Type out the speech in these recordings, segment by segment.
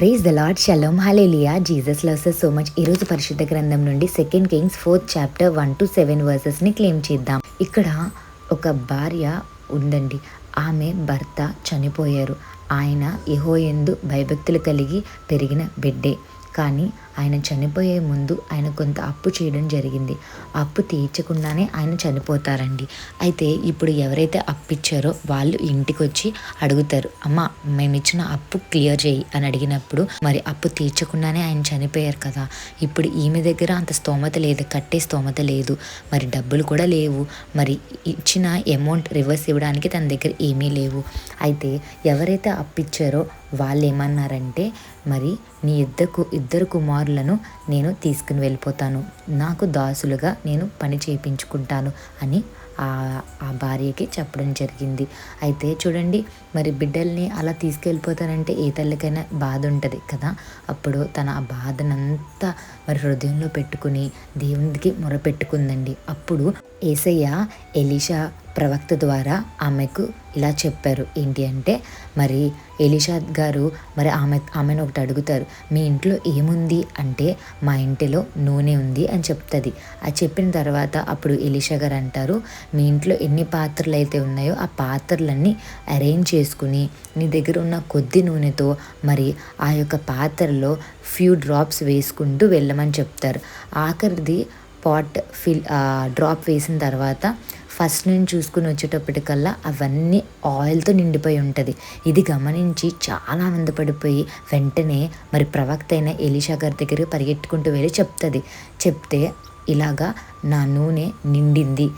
Praise the Lord shalom hallelujah Jesus loves so much ఈరోజు పరిశుద్ధ గ్రంథం నుండి second Kings fourth chapter one to seven వర్సెస్ని claim చేద్దాం. ఇక్కడ ఒక భార్య ఉందండి. ఆమె భర్త చనిపోయారు. ఆయన యెహోయందు భయభక్తులు కలిగి పెరిగిన బిడ్డే. కానీ ఆయన చనిపోయే ముందు ఆయన కొంత అప్పు చేయడం జరిగింది. అప్పు తీర్చకుండానే ఆయన చనిపోతారండి. అయితే ఇప్పుడు ఎవరైతే అప్పు ఇచ్చారో వాళ్ళు ఇంటికి వచ్చి అడుగుతారు అమ్మ మేము ఇచ్చిన అప్పు క్లియర్ చేయి అని అడిగినప్పుడు మరి అప్పు తీర్చకుండానే ఆయన చనిపోయారు కదా ఇప్పుడు ఈమె దగ్గర అంత స్తోమత లేదు కట్టే స్తోమత లేదు మరి డబ్బులు కూడా లేవు మరి ఇచ్చిన అమౌంట్ రివర్స్ ఇవ్వడానికి తన దగ్గర ఏమీ లేవు. అయితే ఎవరైతే అప్పిచ్చారో వాళ్ళు ఏమన్నారంటే మరి నీ ఇద్దరు ఇద్దరు కుమారు కుమారులను నేను తీసుకుని వెళ్ళిపోతాను. నాకు దాసులుగా నేను పని చేయించుకుంటాను అని ఆ ఆ భార్యకి చెప్పడం జరిగింది. అయితే చూడండి మరి బిడ్డల్ని అలా తీసుకెళ్ళిపోతానంటే ఏ తల్లికైనా బాధ ఉంటుంది కదా? అప్పుడు తన ఆ బాధనంతా మరి హృదయంలో పెట్టుకుని దేవునికి మొరపెట్టుకుందండి. అప్పుడు ఏసయ్య ఎలీషా ప్రవక్త ద్వారా ఆమెకు ఇలా చెప్పారు. ఏంటి అంటే మరి ఎలిషాద్ గారు మరి ఆమె ఆమెను ఒకటి అడుగుతారు మీ ఇంట్లో ఏముంది? అంటే మా ఇంటిలో నూనె ఉంది అని చెప్తుంది. అది చెప్పిన తర్వాత అప్పుడు ఎలిషా గారు అంటారు మీ ఇంట్లో ఎన్ని పాత్రలు అయితే ఉన్నాయో ఆ పాత్రలన్నీ అరేంజ్ చేసుకుని నీ దగ్గర ఉన్న కొద్ది నూనెతో మరి ఆ యొక్క పాత్రలో ఫ్యూ డ్రాప్స్ వేసుకుంటూ వెళ్ళమని చెప్తారు. ఆఖరిది పాట్ ఫిల్ డ్రాప్ వేసిన తర్వాత ఫస్ట్ నేను చూసుకుని వచ్చేటప్పటికల్లా అవన్నీ ఆయిల్తో నిండిపోయి ఉంటుంది. ఇది గమనించి చాలా ఆనందపడిపోయి వెంటనే మరి ప్రవక్త అయిన ఎలీషా గారి దగ్గరికి పరిగెట్టుకుంటూ వెళ్ళి చెప్తుంది. చెప్తే ఇలాగా నా నూనె నిండింది.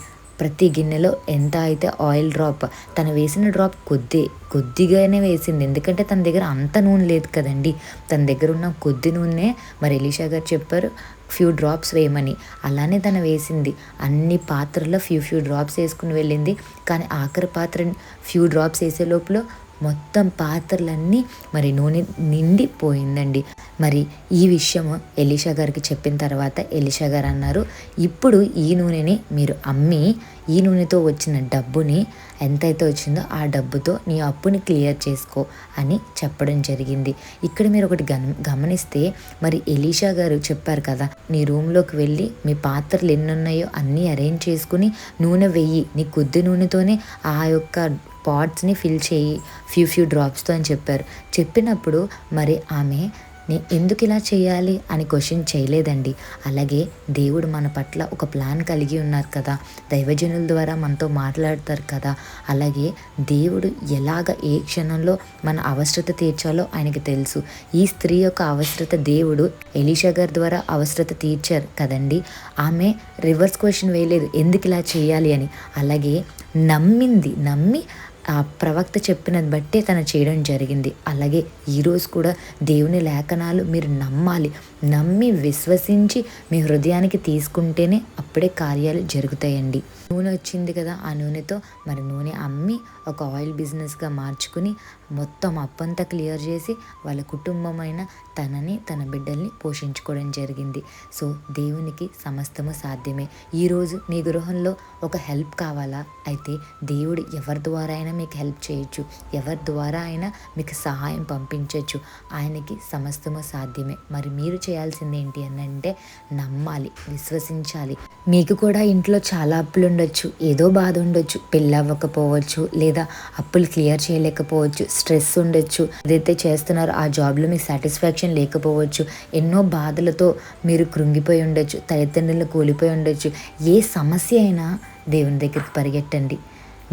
ప్రతి గిన్నెలో ఎంత అయితే ఆయిల్ డ్రాప్ తను వేసిన డ్రాప్ కొద్ది కొద్దిగానే వేసింది. ఎందుకంటే తన దగ్గర అంత నూనె లేదు కదండి. తన దగ్గర ఉన్న కొద్ది నూనె మరి ఎలీషా గారు చెప్పారు ఫ్యూ డ్రాప్స్ వేయమని. అలానే తను వేసింది. అన్ని పాత్రలో ఫ్యూ ఫ్యూ డ్రాప్స్ వేసుకుని వెళ్ళింది. కానీ ఆఖరి పాత్ర ఫ్యూ డ్రాప్స్ వేసే లోపల మొత్తం పాత్రలన్నీ మరి నూనె నిండిపోయిందండి. మరి ఈ విషయము ఎలీషా గారికి చెప్పిన తర్వాత ఎలీషా గారు అన్నారు ఇప్పుడు ఈ నూనెని మీరు అమ్మి ఈ నూనెతో వచ్చిన డబ్బుని ఎంతైతే వచ్చిందో ఆ డబ్బుతో నీ అప్పుని క్లియర్ చేసుకో అని చెప్పడం జరిగింది. ఇక్కడ మీరు ఒకటి గమ గమనిస్తే మరి ఎలీషా గారు చెప్పారు కదా నీ రూమ్లోకి వెళ్ళి మీ పాత్రలు ఎన్ని ఉన్నాయో అన్నీ అరేంజ్ చేసుకుని నూనె వెయ్యి నీ కొద్ది నూనెతోనే ఆ యొక్క పాట్స్ని ఫిల్ చేయి ఫ్యూ ఫ్యూ డ్రాప్స్తో అని చెప్పారు. చెప్పినప్పుడు మరి ఆమె నేను ఎందుకు ఇలా చేయాలి? అని క్వశ్చన్ చేయలేదండి. అలాగే దేవుడు మన పట్ల ఒక ప్లాన్ కలిగి ఉన్నారు కదా. దైవజనుల ద్వారా మనతో మాట్లాడతారు కదా. అలాగే దేవుడు ఎలాగ ఏ క్షణంలో మన అవసరత తీర్చాలో ఆయనకి తెలుసు. ఈ స్త్రీ యొక్క అవసరత దేవుడు ఎలీషా గారి ద్వారా అవసరత తీర్చారు కదండి. ఆమె రివర్స్ క్వశ్చన్ వేయలేదు. ఎందుకు ఇలా చేయాలి? అని. అలాగే నమ్మింది నమ్మి ఆ ప్రవక్త చెప్పినది బట్టే తను చేయడం జరిగింది. అలాగే ఈరోజు కూడా దేవుని లేఖనాలు మీరు నమ్మాలి. నమ్మి విశ్వసించి మీ హృదయానికి తీసుకుంటేనే అప్పుడే కార్యాలు జరుగుతాయండి. నూనె వచ్చింది కదా ఆ నూనెతో మరి నూనె అమ్మి ఒక ఆయిల్ బిజినెస్గా మార్చుకుని మొత్తం అప్పంతా క్లియర్ చేసి వాళ్ళ కుటుంబమైన తనని తన బిడ్డల్ని పోషించుకోవడం జరిగింది. సో దేవునికి సమస్తము సాధ్యమే. ఈరోజు మీ గృహంలో ఒక హెల్ప్ కావాలా? అయితే దేవుడు ఎవరి ద్వారా అయినా మీకు హెల్ప్ చేయొచ్చు. ఎవరి ద్వారా అయినా మీకు సహాయం పంపించవచ్చు ఆయనకి సమస్తము సాధ్యమే. మరి మీరు చేయాల్సింది ఏంటి అని అంటే నమ్మాలి విశ్వసించాలి. మీకు కూడా ఇంట్లో చాలా అప్పులు ఉండొచ్చు ఏదో బాధ ఉండొచ్చు పెళ్ళి అవ్వకపోవచ్చు లేదా అప్పులు క్లియర్ చేయలేకపోవచ్చు స్ట్రెస్ ఉండొచ్చు. ఏదైతే చేస్తున్నారో ఆ జాబ్లో మీకు సాటిస్ఫాక్షన్ లేకపోవచ్చు. ఎన్నో బాధలతో మీరు కృంగిపోయి ఉండొచ్చు తల్లిదండ్రులు కూలిపోయి ఉండొచ్చు. ఏ సమస్య అయినా దేవుని దగ్గరికి పరిగెట్టండి.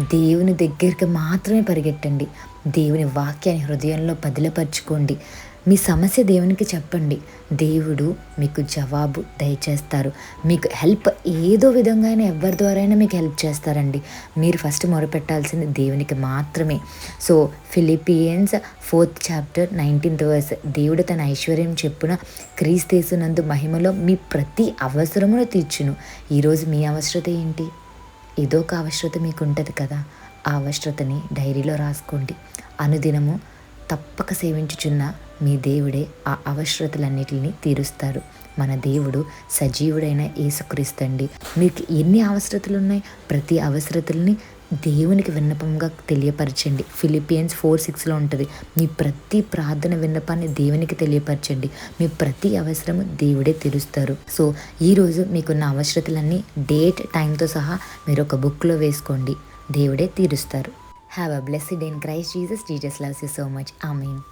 దేవుని దగ్గరికి మాత్రమే పరిగెట్టండి. దేవుని వాక్యాన్ని హృదయంలో పదిలపరచుకోండి. మీ సమస్య దేవునికి చెప్పండి. దేవుడు మీకు జవాబు దయచేస్తారు. మీకు హెల్ప్ ఏదో విధంగా అయినా ఎవరి ద్వారా అయినా మీకు హెల్ప్ చేస్తారండి. మీరు ఫస్ట్ మొరపెట్టాల్సింది దేవునికి మాత్రమే. So Philippians fourth chapter nineteenth verse దేవుడు తన ఐశ్వర్యం చెప్పున క్రీస్తేసునందు మహిమలో మీ ప్రతి అవసరమును తీర్చును. ఈరోజు మీ అవసరత ఏంటి? ఏదో ఒక అవసరత మీకు ఉంటుంది కదా. ఆ అవసరతని డైరీలో రాసుకోండి. అనుదినము తప్పక సేవించుచున్న మీ దేవుడే ఆ అవసరతలన్నిటిని తీరుస్తారు. మన దేవుడు సజీవుడైన యేసుక్రీస్తండి మీకు ఎన్ని అవసరతలు ఉన్నాయి ప్రతి అవసరతల్ని దేవునికి విన్నపంగా తెలియపరచండి. ఫిలిపియన్స్ ఫోర్ సిక్స్లో ఉంటుంది. మీ ప్రతి ప్రార్థన విన్నపాన్ని దేవునికి తెలియపరచండి. మీ ప్రతి అవసరము దేవుడే తీరుస్తారు. సో ఈరోజు మీకున్న అవసరతలన్నీ డేట్ టైంతో సహా మీరు ఒక బుక్లో వేసుకోండి. దేవుడే తీరుస్తారు. Have a blessed day in Christ Jesus. Jesus loves you so much. Amen.